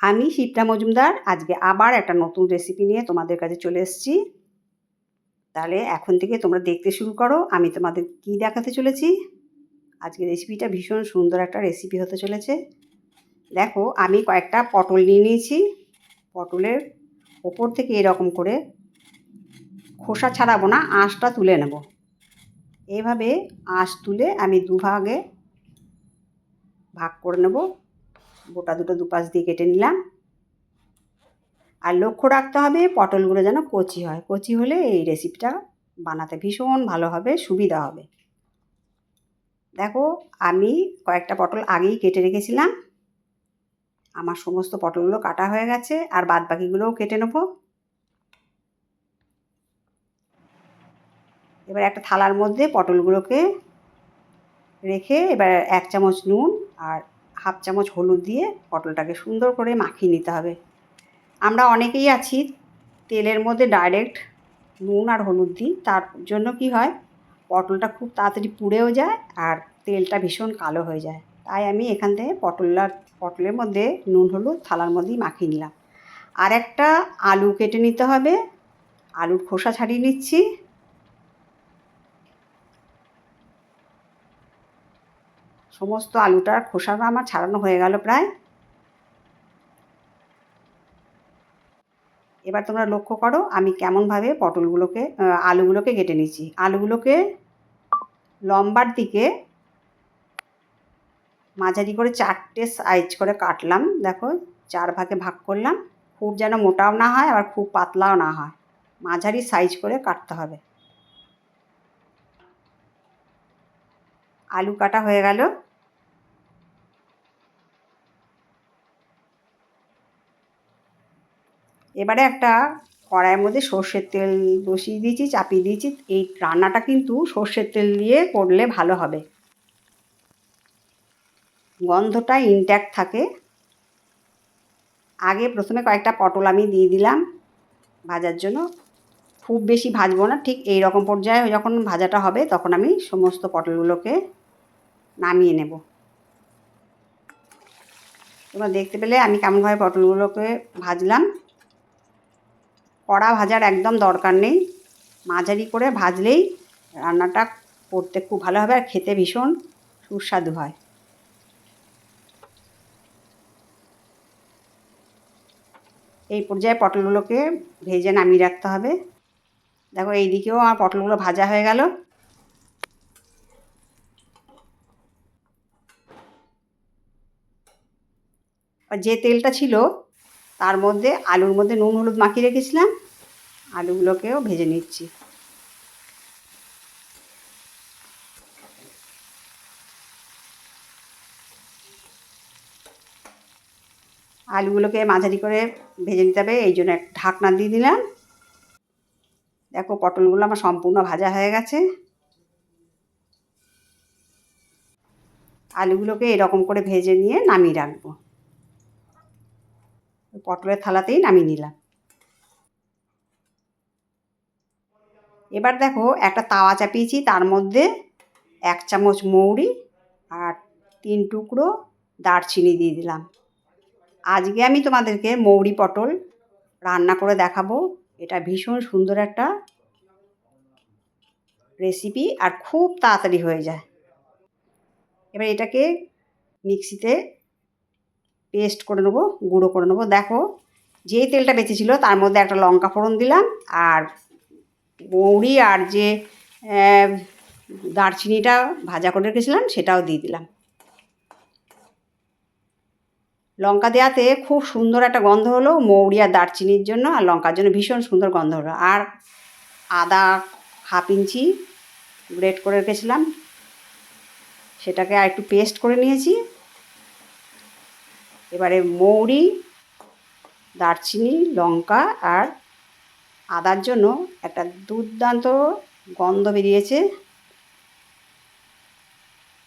আমি শিপ্রা মজুমদার। আজকে আবার একটা নতুন রেসিপি নিয়ে তোমাদের কাছে চলে এসেছি। তাহলে এখন থেকে তোমরা দেখতে শুরু করো। আমি তোমাদের কি দেখাতে চলেছি? আজকে রেসিপিটা ভীষণ সুন্দর একটা রেসিপি হতে চলেছে। দেখো, আমি কয়েকটা পটল নিয়ে নিয়েছি। পটলের ওপর থেকে এরকম করে খোসা ছাড়াবো না, আঁশটা তুলে নেব। এইভাবে আঁশ তুলে আমি দুভাগে ভাগ করে নেব। গোটা দুটো দুপাশ দিয়ে কেটে নিলাম। আর লক্ষ্য রাখতে হবে পটলগুলো যেন কচি হয়। কচি হলে এই রেসিপিটা বানাতে ভীষণ ভালো হবে, সুবিধা হবে। দেখো, আমি কয়েকটা পটল আগেই কেটে রেখেছিলাম। আমার সমস্ত পটলগুলো কাটা হয়ে গেছে, আর বাদ বাকিগুলোও কেটে নেব। এবার একটা থালার মধ্যে পটলগুলোকে রেখে এবার এক চামচ নুন আর হাফ চামচ হলুদ দিয়ে পটলটাকে সুন্দর করে মাখিয়ে নিতে হবে। আমরা অনেকেই আছি, তেলের মধ্যে ডাইরেক্ট নুন আর হলুদ দিই, তার জন্য কি হয়, পটলটা খুব তাড়াতাড়ি পুড়েও যায় আর তেলটা ভীষণ কালো হয়ে যায়। তাই আমি এখান থেকে পটলার, পটলের মধ্যে নুন, হলুদ থালার মধ্যেই মাখিয়ে নিলাম। আর একটা আলু কেটে নিতে হবে। আলুর খোসা ছাড়িয়ে নিচ্ছি। সমস্ত আলুটার খোসাটা আমার ছাড়ানো হয়ে গেল প্রায়। এবার তোমরা লক্ষ্য করো, আমি কেমনভাবে পটলগুলোকে আলুগুলোকে কেটে নিচ্ছি। আলুগুলোকে লম্বার দিকে মাঝারি করে চারটে সাইজ করে কাটলাম। দেখো, চার ভাগে ভাগ করলাম। খুব যেন মোটাও না হয়, আবার খুব পাতলাও না হয়। মাঝারি সাইজ করে কাটতে হবে। আলু কাটা হয়ে গেল। এবারে একটা কড়াইয়ের মধ্যে সর্ষের তেল বসিয়ে দিয়েছি, চাপিয়ে দিয়েছি। এই রান্নাটা কিন্তু সর্ষের তেল দিয়ে করলে ভালো হবে। গন্ধটা ইনট্যাক্ট থাকে। আগে প্রথমে কয়েকটা পটল আমি দিয়ে দিলাম ভাজার জন্য। খুব বেশি ভাজবো না, ঠিক এই রকম পর্যায়ে যখন ভাজাটা হবে তখন আমি সমস্ত পটলগুলোকে নামিয়ে নেব। তোমরা দেখতে পেলে আমি কেমনভাবে পটলগুলোকে ভাজলাম। কড়া ভাজার একদম দরকার নেই। মাঝারি করে ভাজলেই রান্নাটা করতে খুব ভালো হবে আর খেতে ভীষণ সুস্বাদু হয়। এই পর্যায়ে পটলগুলোকে ভেজে নামিয়ে রাখতে হবে। দেখো এই দিকেও আমার পটলগুলো ভাজা হয়ে গেল। যে তেলটা ছিল তার মধ্যে আলুর মধ্যে নুন, হলুদ মাখিয়ে রেখেছিলাম। আলুগুলোকেও ভেজে নিচ্ছি। আলুগুলোকে মাঝারি করে ভেজে নিতে হবে, এই জন্য ঢাকনা দিয়ে দিলাম। দেখো পটলগুলো আমার সম্পূর্ণ ভাজা হয়ে গেছে। আলুগুলোকে এরকম করে ভেজে নিয়ে নামিয়ে রাখব। পটলের থালাতেই নামিয়ে নিলাম। এবার দেখো একটা তাওয়া চাপিয়েছি, তার মধ্যে এক চামচ মৌরি আর তিন টুকরো দারচিনি দিয়ে দিলাম। আজকে আমি তোমাদেরকে মৌরি পটল রান্না করে দেখাবো। এটা ভীষণ সুন্দর একটা রেসিপি আর খুব তাড়াতাড়ি হয়ে যায়। এবার এটাকে মিক্সিতে পেস্ট করে নেব, গুঁড়ো করে নেব। দেখো, যেই তেলটা বেঁচেছিলো তার মধ্যে একটা লঙ্কা ফোড়ন দিলাম আর মৌরি আর যে দারচিনিটা ভাজা করে রেখেছিলাম, সেটাও দিয়ে দিলাম। লঙ্কা দেওয়াতে খুব সুন্দর একটা গন্ধ হলো, মৌরি আর দারচিনির জন্য, আর লঙ্কার জন্য ভীষণ সুন্দর গন্ধ হলো। আর আদা হাফ ইঞ্চি গ্রেট করে রেখেছিলাম, সেটাকে আর একটু পেস্ট করে নিয়েছি। এবারে মৌরি, দারচিনি, লঙ্কা আর আদার জন্য একটা দুর্দান্ত গন্ধ বেরিয়েছে।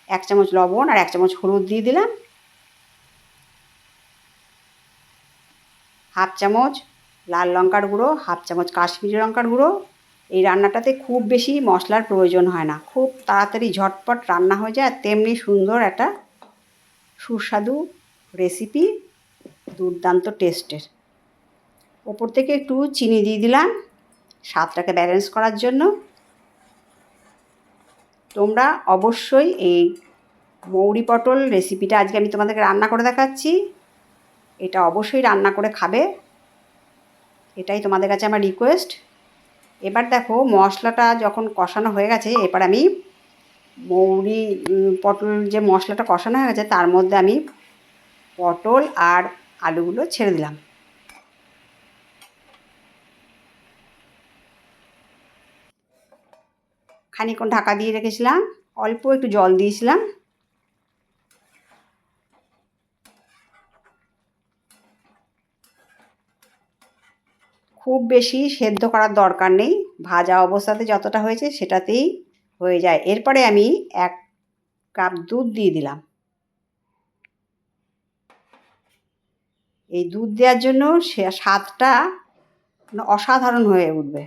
এক চামচ লবণ আর এক চামচ হলুদ দিয়ে দিলাম। হাফ চামচ লাল লঙ্কার গুঁড়ো, হাফ চামচ কাশ্মীরি লঙ্কার গুঁড়ো। এই রান্নাটাতে খুব বেশি মশলার প্রয়োজন হয় না। খুব তাড়াতাড়ি ঝটপট রান্না হয়ে যায় আর তেমনি সুন্দর একটা সুস্বাদু রেসিপি দুর্দান্ত টেস্টের ওপর থেকে একটু চিনি দিয়ে দিলাম। স্বাদটাকে ব্যালেন্স করার জন্য। তোমরা অবশ্যই এই মৌরি পটল রেসিপিটা আজকে আমি তোমাদেরকে রান্না করে দেখাচ্ছি। এটা অবশ্যই রান্না করে খাবে। এটাই তোমাদের কাছে আমার রিকোয়েস্ট এবার দেখো মশলাটা যখন কষানো হয়ে গেছে, এবার আমি মৌরি পটল যে মশলাটা কষানো হয়ে গেছে, তার মধ্যে আমি পটল আর আলুগুলো ছেড়ে দিলাম। খানিকক্ষণ ঢাকা দিয়ে রেখেছিলাম, অল্প একটু জল দিয়েছিলাম। খুব বেশি সেদ্ধ করার দরকার নেই, ভাজা অবস্থাতে যতটা হয়েছে সেটাতেই হয়ে যায়। এরপরে আমি এক কাপ দুধ দিয়ে দিলাম। এই দুধ দেওয়ার জন্য সে স্বাদটা অসাধারণ হয়ে উঠবে।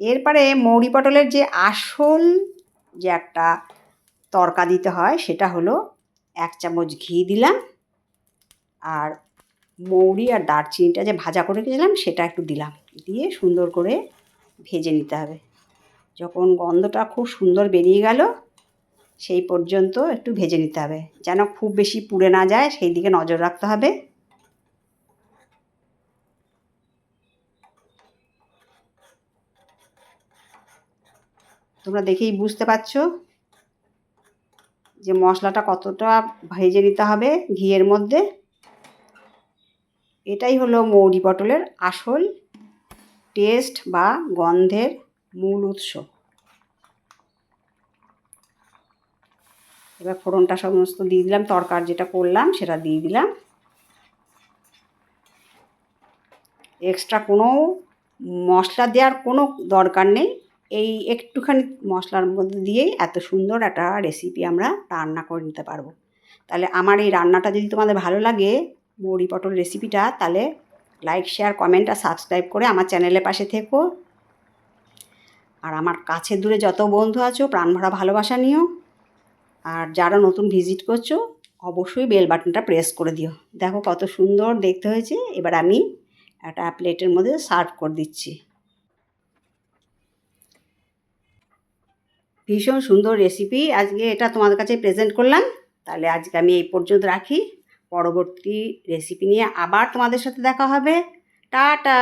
এরপরে মৌরি পটলের যে আসল যে একটা তরকা দিতে হয়, সেটা হলো এক চামচ ঘি দিলাম আর মৌরি আর দারচিনিটা যে ভাজা করে রেখেছিলাম, সেটা একটু দিলাম। দিয়ে সুন্দর করে ভেজে নিতে হবে। যখন গন্ধটা খুব সুন্দর বেরিয়ে গেল সেই পর্যন্ত একটু ভেজে নিতে হবে। যেন খুব বেশি পুড়ে না যায়, সেই দিকে নজর রাখতে হবে। তোমরা দেখেই বুঝতে পারছ যে মশলাটা কতটা ভেজে নিতে হবে ঘিয়ের মধ্যে। এটাই হলো মৌরি পটলের আসল টেস্ট বা গন্ধের মূল উৎস। এবার ফোড়নটা সমস্ত দিয়ে দিলাম, তরকার যেটা করলাম সেটা দিয়ে দিলাম। এক্সট্রা কোনো মশলা দেওয়ার কোনো দরকার নেই। এই একটুখানি মশলার মধ্যে দিয়েই এত সুন্দর একটা রেসিপি আমরা রান্না করে নিতে পারব। তাহলে আমার এই রান্নাটা যদি তোমাদের ভালো লাগে, বড়ি পটল রেসিপিটা তাহলে লাইক শেয়ার কমেন্ট আর সাবস্ক্রাইব করে আমার চ্যানেলের পাশে থেকো। আর আমার কাছে দূরে যত বন্ধু আছো, প্রাণ ভরা ভালোবাসা নিও। আর যারা নতুন ভিজিট করছ, অবশ্যই বেল বাটনটা প্রেস করে দিও। দেখো কত সুন্দর দেখতে হয়েছে। এবার আমি একটা প্লেটের মধ্যে সার্ভ করে দিচ্ছি। ভীষণ সুন্দর রেসিপি আজকে এটা তোমাদের কাছে প্রেজেন্ট করলাম। তাহলে আজকে আমি এই পর্যন্ত রাখি। পরবর্তী রেসিপি নিয়ে আবার তোমাদের সাথে দেখা হবে। টাটা!